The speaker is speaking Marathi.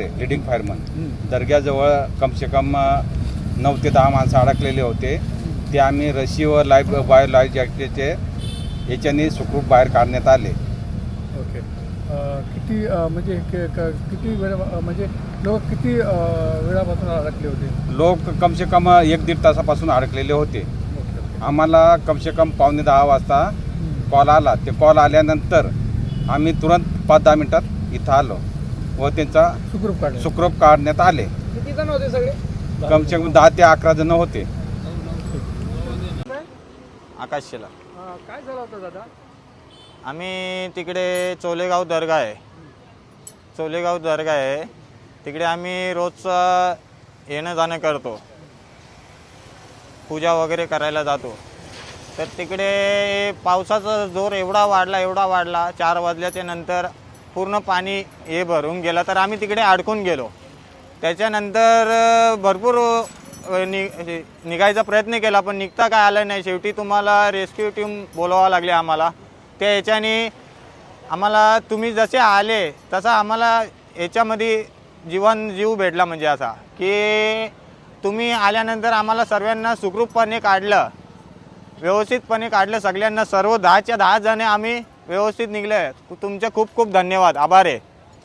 आहे लिडिंग फायरमन दर्ग्याजवळ कमसे कम नऊ ते दहा माणसं अडकलेले होते. ते आम्ही रशी व लाईफ बायो लाईफ जॅकेटचे याच्याने सुखरूप बाहेर काढण्यात आले. ओके. किती म्हणजे किती वेळ म्हणजे लोक किती वेळापासून अडकले होते? लोक कमसे कम एक दीड तासापासून अडकलेले होते. आम्हाला कमसे कम पावणे दहा वाजता कॉल आला. ते कॉल आल्यानंतर आम्ही तुरंत पाच दहा मिनिटात इथं आलो. व त्यांचा सुखरूप काढले सुखरूप काढण्यात आले. किती जण होते सगळे? कमसे कम दहा ते अकरा जण होते. आकाश शिला हा, काय झालं होतं दादा? आम्ही तिकडे चोलेगाव दर्गा आहे. चोलेगाव दर्गा आहे. तिकडे आम्ही रोजचं येणं जाणं करतो. पूजा वगैरे करायला जातो. तर तिकडे पावसाचा जोर एवढा वाढला एवढा वाढला. चार वाजल्याच्या नंतर पूर्ण पाणी हे भरून गेलं तर आम्ही तिकडे अडकून गेलो. त्याच्यानंतर भरपूर नि निघायचा प्रयत्न केला पण निघता काय आलं नाही. शेवटी तुम्हाला रेस्क्यू टीम बोलवावं लागली आम्हाला. त्या याच्याने आम्हाला तुम्ही जसे आले तसा आम्हाला याच्यामध्ये जीवन जीव भेटला म्हणजे असा की तुम्ही आल्यानंतर आम्हाला सर्वांना सुखरूपपणे काढलं व्यवस्थितपणे काढलं सगळ्यांना. सर्व दहाच्या दहा जण आम्ही व्यवस्थित निघले तुमचे खूप खूप धन्यवाद. आभार आहे.